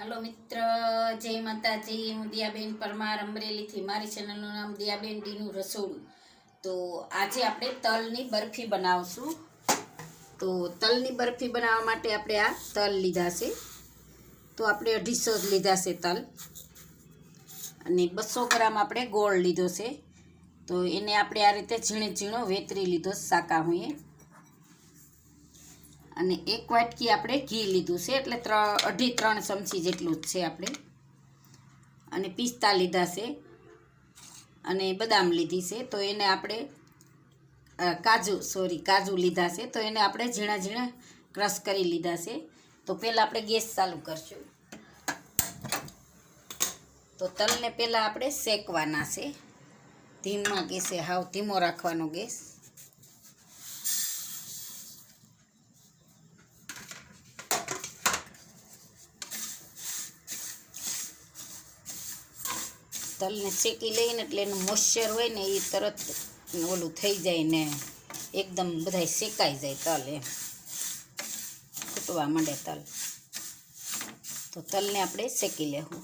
હાલો મિત્ર, જય માતાજી. હું દિયાબેન પરમાર અમરેલીથી. મારી ચેનલનું નામ દિયાબેન ડીનું રસોડું. તો આજે આપણે તલની બરફી બનાવશું. તો તલની બરફી બનાવવા માટે આપણે આ તલ લીધા છે. તો આપણે અઢીસો જ લીધા છે તલ. અને બસો ગ્રામ આપણે ગોળ લીધો છે. તો એને આપણે આ રીતે ઝીણે ઝીણો વેતરી લીધો સાકા હુંએ અને એક વાટકી આપણે ઘી લીધું છે, એટલે ત્રણ, અઢી ત્રણ ચમચી જેટલું જ છે આપણે. અને પિસ્તા લીધા છે અને બદામ લીધી છે, તો એને આપણે કાજુ સોરી કાજુ લીધા છે, તો એને આપણે ઝીણા ઝીણા ક્રશ કરી લીધા છે. તો પહેલાં આપણે ગેસ ચાલુ કરશું. તો તલને પહેલાં આપણે શેકવાના છે. ધીમા ગેસે, હાવ ધીમો રાખવાનો ગેસ. તલને શેકી લઈને એટલે એનું મોઇશ્ચર હોય ને એ તરત ઓલું થઈ જાય ને એકદમ બધાય શેકાઈ જાય તલ એમ. ફૂટવા માંડે તલ. તો તલને આપણે શેકી લેવું.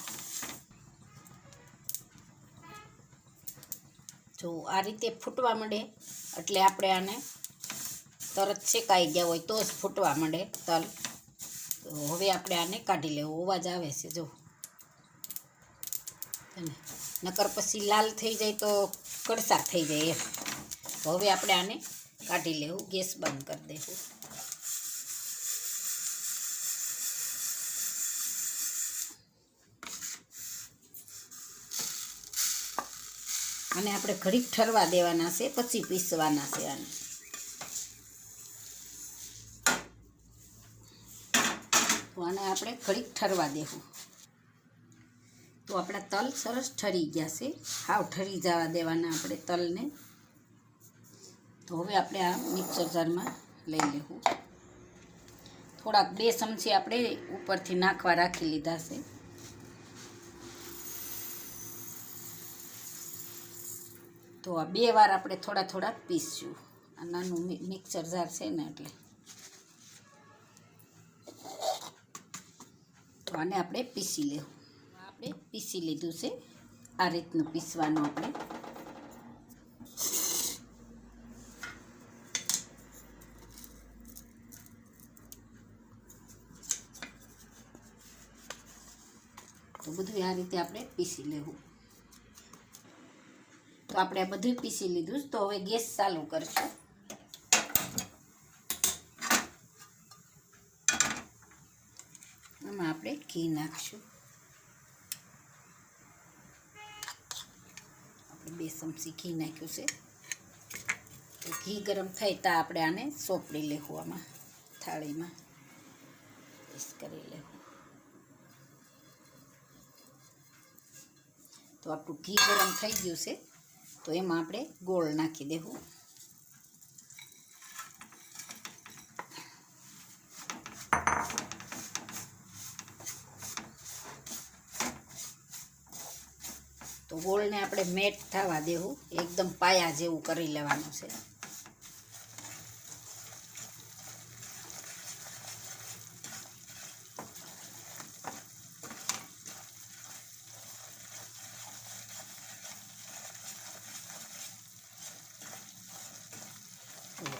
જો આ રીતે ફૂટવા માંડે એટલે આપણે આને તરત શેકાઈ ગયા હોય તો જ ફૂટવા માંડે તલ. તો હવે આપણે આને કાઢી લેવું. અવાજ આવે છે, જો. નકર પછી લાલ થઈ જાય તો કડસા થઈ જાય એમ. તો હવે આપણે આને કાઢી લેવું, ગેસ બંધ કરી દેવું. અને આપણે ઘડીક ઠરવા દેવાના છે, પછી પીસવાના છે આને. આને આપણે ઘડીક ઠરવા દેવું. તો આપણા તલ સરસ ઠરી ગયા છે. હાવ ઠરી જવા દેવાના આપણે તલને. તો હવે આપણે આ મિક્સર જારમાં લઈ લેવું. થોડાક બે ચમચી આપણે ઉપરથી નાખવા રાખી લીધા છે. તો આ બે વાર આપણે થોડા થોડા પીસશું. આ નાનું મિક્સર જાર છે ને એટલે. તો આને આપણે પીસી લેવું. આપણે પીસી લીધું છે. આ રીતનું પીસવાનું આપણે. તો બધું આ રીતે આપણે પીસી લેવું. તો આપણે આ બધું પીસી લીધું. તો હવે ગેસ ચાલુ કરશું. આમાં આપણે ઘી નાખશું આપણે બે ચમચી ઘી નાખ્યું છે. તો ઘી ગરમ થાય તો આપણે આને સોપડી લેવું આમાં, થાળીમાં. પીસ કરી લેવું. તો આપણું ઘી ગરમ થઈ ગયું છે. તો એમાં આપણે ગોળ નાખી દેવું. તો ગોળને આપણે મેટ થવા દેવું. એકદમ પાયા જેવું કરી લેવાનું છે.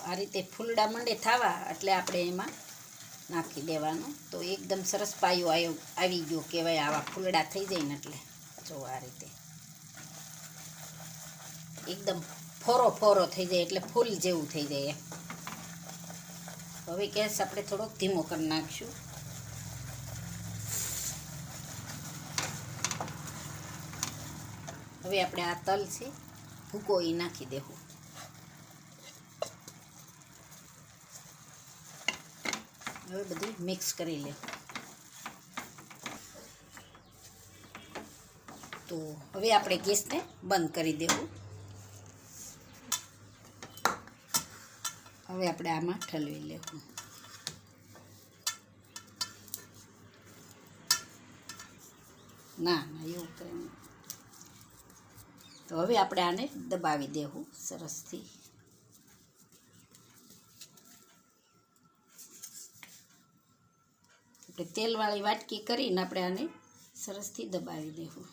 આ રીતે ફૂલડા મંડે થવા એટલે આપણે એમાં નાખી દેવાનું. તો એકદમ સરસ પાયો આવ્યો આવી ગયો કહેવાય આવા ફૂલડા થઈ જાય ને એટલે. જો આ રીતે. એકદમ ફોરો ફોરો થઈ જાય એટલે ફૂલ જેવું થઈ જાય હવે ગેસ આપણે થોડોક ધીમો કરી નાખશું. હવે આપણે આ તલ છે, ભૂકો એ નાખી દેવું. હવે બધું મિક્સ કરી લે તો હવે આપણે ગેસને બંધ કરી દેવું. હવે આપણે આમાં ઠલવી લેવું. ના ના, એવું કંઈ નહીં. તો હવે આપણે આને દબાવી દેવું સરસથી. આપણે તેલવાળી વાટકી કરીને આપણે આને સરસથી દબાવી દેવું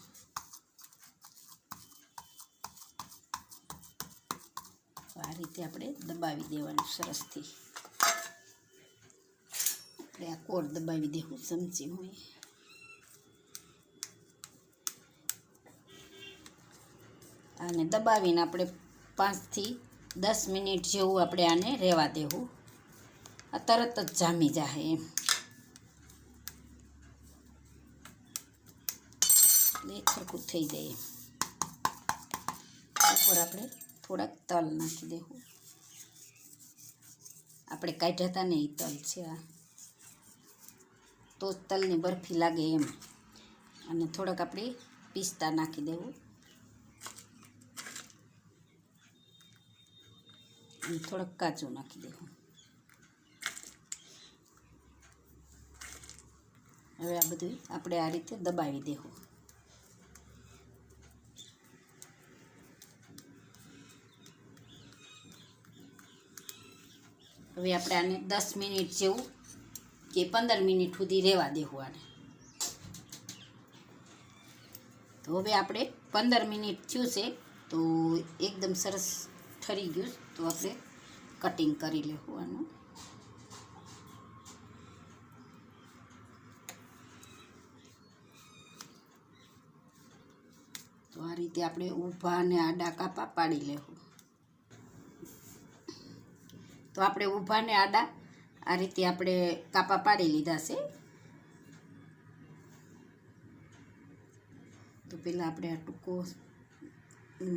તો આ રીતે આપણે દબાવી દેવાનું સરસથી. આપણે આ કોર દબાવી દેવું ચમચી હોય. આને દબાવીને આપણે પાંચથી દસ મિનિટ જેવું આપણે આને રહેવા દેવું. આ તરત જ જામી જાય એમ. સરખું થઈ જાય ઉપર આપણે થોડાક તલ નાખી દેવું. આપણે કાઢ્યા હતા ને એ તલ છે આ. તો તલની બરફી લાગે એમ. અને થોડાક આપણે પિસ્તા નાખી દેવું. અને થોડાક કાચું નાખી દેવું. હવે આ બધું આપણે આ રીતે દબાવી દેવું. હવે આપણે આને દસ મિનિટ જેવું કે પંદર મિનિટ સુધી રહેવા દેવું આને. તો હવે આપણે પંદર મિનિટ થયું છે, તો એકદમ સરસ ઠરી ગયું તો આપણે કટિંગ કરી લેવું આનું. તો આ રીતે આપણે ઊભા અને આડા કાપા પાડી લેવું. તો આપણે ઊભા ને આડા આ રીતે આપણે કાપા પાડી લીધા છે. તો પહેલાં આપણે આ ટૂંકો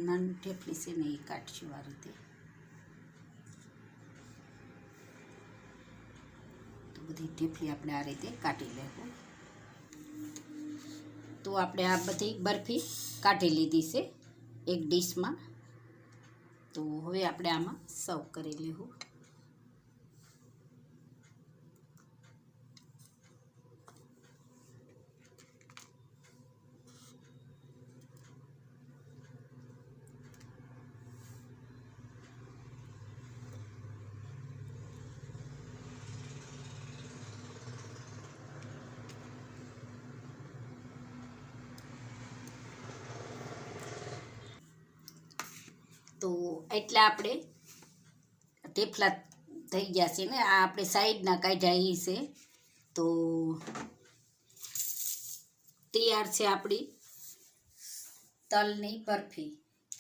નાની ઠેફલી છે ને એ કાઢશું આ રીતે. તો બધી ઠેફલી આપણે આ રીતે કાઢી લેવું તો આપણે આ બધી બરફી કાઢી લીધી છે એક ડીશમાં. તો હવે આપણે આમાં સર્વ કરી લેવું તો એટલે આપણે ટેફલા થઈ ગયા છે ને, આ આપણે સાઈડના કાઢ્યા એ છે. તો તૈયાર છે આપણી તલની બરફી.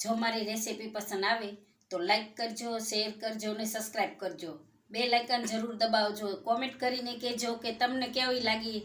જો મારી રેસીપી પસંદ આવે તો લાઈક કરજો, શેર કરજો અને સબસ્ક્રાઈબ કરજો. બે લાઇકન જરૂર દબાવજો. કોમેન્ટ કરીને કહેજો કે તમને કેવી લાગી